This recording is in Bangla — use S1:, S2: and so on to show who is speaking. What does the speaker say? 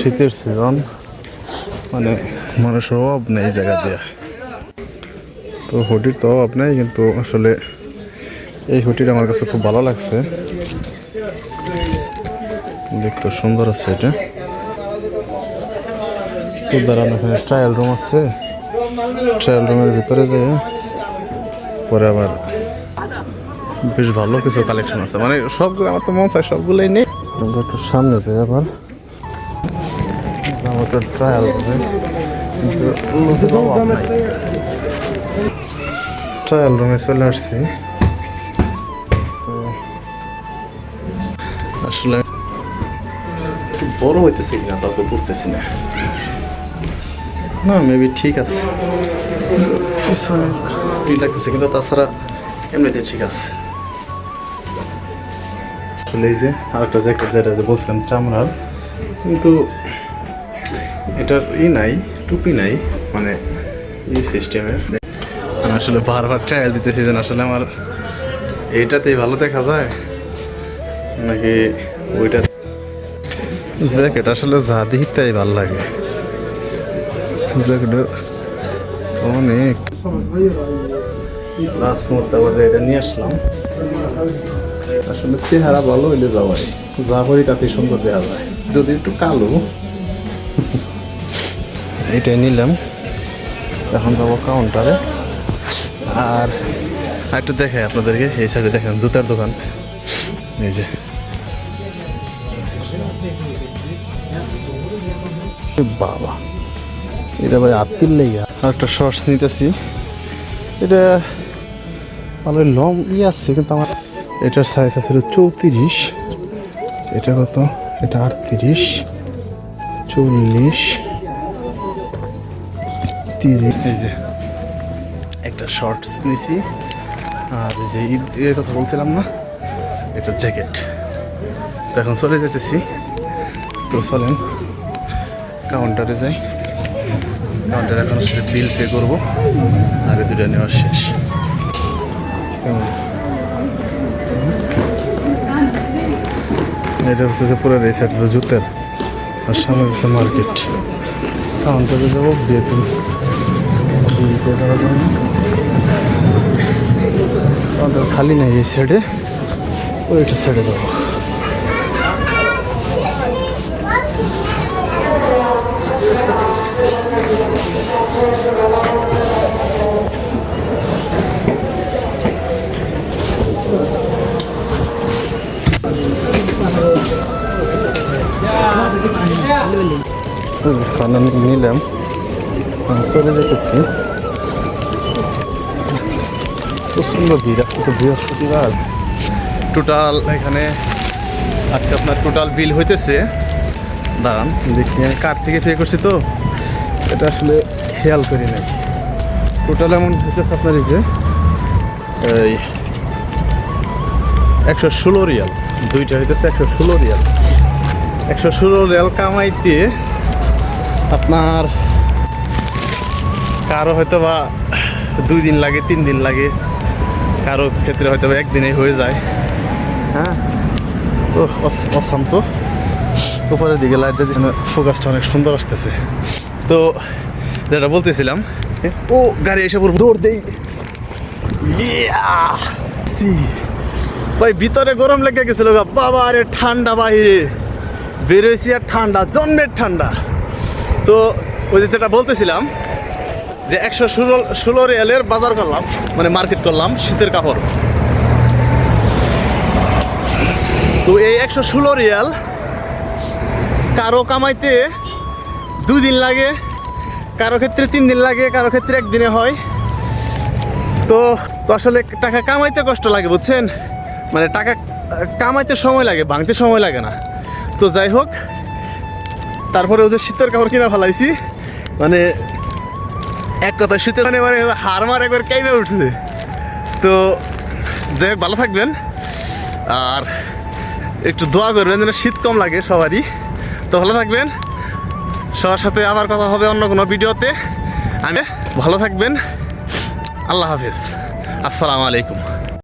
S1: শীতের সিজন মানে মানুষের অভাব নেই এই জায়গা দিয়ে। তো হুডির তো অভাব নেই, কিন্তু আসলে এই হুডিটা আমার কাছে খুব ভালো লাগছে। দেখতে সুন্দর আছে এটা। তো দাঁড়ানো, এখানে ট্রায়াল রুম আছে। ট্রায়াল রুমের ভিতরে যে, পরে আবার বেশ ভালো কিছু কালেকশন আছে। মানে সবগুলো, আমার তো মন চায় সবগুলোই নেই। একটু সামনে যাই আবার। আমার তো ট্রায়াল হবে। কিন্তু। ট্রায়াল রুমে চলে আসছি। তো আসলে বড় হইতেছে কিনা তা তো বুঝতেছি না। না মেবি ঠিক আছে। লাগতেছে কিন্তু তাছাড়া এমনিতে ঠিক আছে। আসলে এই যে আরেকটা জ্যাকেট যেটা যে বলছিলাম চামড়ার। কিন্তু এটার ই নাই, টুপি নাই মানে ই সিস্টেমের। আমি আসলে বারবার ট্রায়াল দিতেছি যেন আসলে আমার এইটাতেই ভালো দেখা যায়, নাকি ওইটা জ্যাকেট আসলে যা দিই তাই ভালো লাগে। জ্যাকেটের অনেক। লাস্ট মুহূর্তে আবার যে এটা নিয়ে আসলাম, আসলে চেহারা ভালো হইলে যাওয়াই। যা করি তাতে সুন্দর দেওয়া যায়। যদি একটু কালো এইটাই নিলাম। এখন যাব কাউন্টারে আর একটু দেখাই আপনাদেরকে, এই সাইডে দেখেন জুতার দোকান। এই যে। বাবা। এটা ভাই আত্মির লেগে আর একটা শর্টস নিতেছি। এটা ভালো লং ইয়ে আসছে কিন্তু আমার এটার সাইজ আছে চৌত্রিশ। এটা কত? এটা আটত্রিশ। চল্লিশ। তিরিশ এই যে, একটা শর্টস নিছি। আর যে ঈদ এর কথা বলছিলাম না এটা জ্যাকেট তো এখন চলে যেতেছি তো চলেন কাউন্টারে যাই। কাউন্টারে এখন আসলে বিল পে করব। আর দুটো নেওয়া শেষ। এটা হচ্ছে যে পুরো এই সাইডটা জুতের। আর সামনে হচ্ছে মার্কেট কাউন্টারে যাব বেতন বিল পে করার জন্য কাউন্টার খালি নাই এই সাইডে ওইটা সাইডে যাব ফানান নিলাম এখন চলে যেতেছি প্রচণ্ড ভিড়, আজকে তো বৃহস্পতিবার। টোটাল এখানে, আজকে আপনার টোটাল বিল হইতেছে। দাঁড়ান, দেখি আমি কার থেকে পে করছি তো। এটা আসলে খেয়াল করি নাই। টোটাল এমন হইতেছে আপনার এই যে, এই একশো ষোলো রিয়াল। দুইটা হইতেছে একশো ষোলো রিয়াল। একশো ষোলো রিয়াল কামাইতে আপনার কারও হয়তো বা দুই দিন লাগে, তিন দিন লাগে কারও ক্ষেত্রে হয়তো একদিনেই হয়ে যায়। হ্যাঁ। তো অস- অসাম তো। উপরের দিকে লাইটটা দিয়ে ফোকাসটা অনেক সুন্দর আসতেছে। তো যেটা বলতেছিলাম ও গাড়ি এসে পড়ব। দৌড় দেই? ভাই ভিতরে গরম লেগে গেছিল বাবা আরে ঠান্ডা বাহিরে। বেরোইছি আর ঠান্ডা জন্মের ঠান্ডা। তো ওই যেটা বলতেছিলাম যে একশো ষোলো ষোলো রিয়ালের বাজার করলাম মানে মার্কেট করলাম শীতের কাপড়। তো এই একশো ষোলো রিয়াল কারও কামাইতে দিন লাগে, কারও ক্ষেত্রে তিন দিন লাগে, কারও ক্ষেত্রে একদিনে হয়। তো তো আসলে টাকা কামাইতে কষ্ট লাগে, বুঝছেন? মানে টাকা কামাইতে সময় লাগে, ভাঙতে সময় লাগে না। তো যাই হোক, তারপরে ওদের শীতের কাপড় কিনা ফেলাইছি। মানে এক কথা, শীতের মানে মানে হার মার একবার কেমে উঠছে। তো যাই ভালো থাকবেন। আর একটু দোয়া করবেন যেন শীত কম লাগে সবারই। তো ভালো থাকবেন। সবার সাথে আবার কথা হবে অন্য কোনো ভিডিওতে। আমি ভালো থাকবেন। আল্লাহ হাফিজ। আসসালামু আলাইকুম।